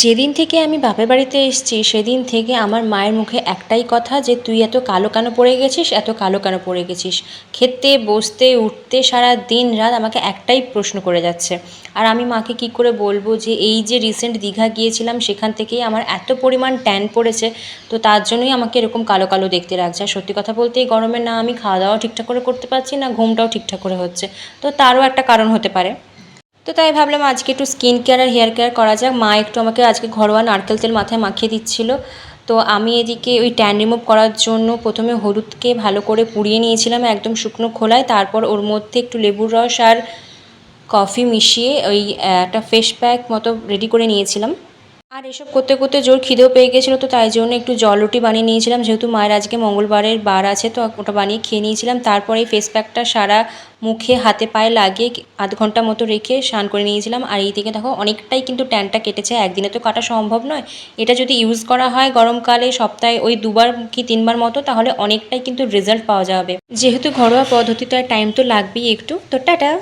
যেদিন থেকে আমি বাপের বাড়িতে এসেছি, সেদিন থেকে আমার মায়ের মুখে একটাই কথা যে, তুই এত কালো কেন পড়ে গেছিস? এত কালো কেন পড়ে গেছিস? খেতে, বসতে, উঠতে সারা দিন রাত আমাকে একটাই প্রশ্ন করে যাচ্ছে। আর আমি মাকে কী করে বলব যে, এই যে রিসেন্ট দীঘা গিয়েছিলাম, সেখান থেকেই আমার এত পরিমাণ ট্যান পড়েছে, তো তার জন্যই আমাকে এরকম কালো কালো দেখতে লাগছে। আর সত্যি কথা বলতে, এই গরমে না আমি খাওয়া দাওয়া ঠিকঠাক করে করতে পারছি না, ঘুমটাও ঠিকঠাক করে হচ্ছে। তো তারও একটা কারণ হতে পারে। তো তাই ভাবলাম আজকে একটু স্কিন কেয়ার আর হেয়ার কেয়ার করা যাক। মা একটু আমাকে আজকে ঘরোয়া নারকেল তেল মাথায় মাখিয়ে দিচ্ছিল। তো আমি এদিকে ওই ট্যান রিমুভ করার জন্য প্রথমে হলুদকে ভালো করে পুড়িয়ে নিয়েছিলাম একদম শুকনো খোলায়। তারপর ওর মধ্যে একটু লেবুর রস আর কফি মিশিয়ে ওই একটা ফেস প্যাক মতো রেডি করে নিয়েছিলাম। আর এসব করতে করতে জোর খিদেও পেয়ে গেছিল তো তাই জন্য একটু জল রুটি বানিয়ে নিয়েছিলাম। যেহেতু মায়ের আজকে মঙ্গলবারের বার আছে তো ওটা বানিয়ে খেয়ে নিয়েছিলাম। তারপরে এই ফেস প্যাকটা সারা মুখে, হাতে, পায়ে লাগিয়ে আধ ঘণ্টা মতো রেখে স্নান করে নিয়েছিলাম। আর এই দিকে দেখো অনেকটাই কিন্তু ট্যানটা কেটেছে। একদিনে তো কাটা সম্ভব নয়। এটা যদি ইউজ করা হয় গরমকালে সপ্তাহে ওই দুবার কি তিনবার মতো, তাহলে অনেকটাই কিন্তু রেজাল্ট পাওয়া যাবে। যেহেতু ঘরোয়া পদ্ধতিতে টাইম তো লাগবেই একটু। তো টাটা!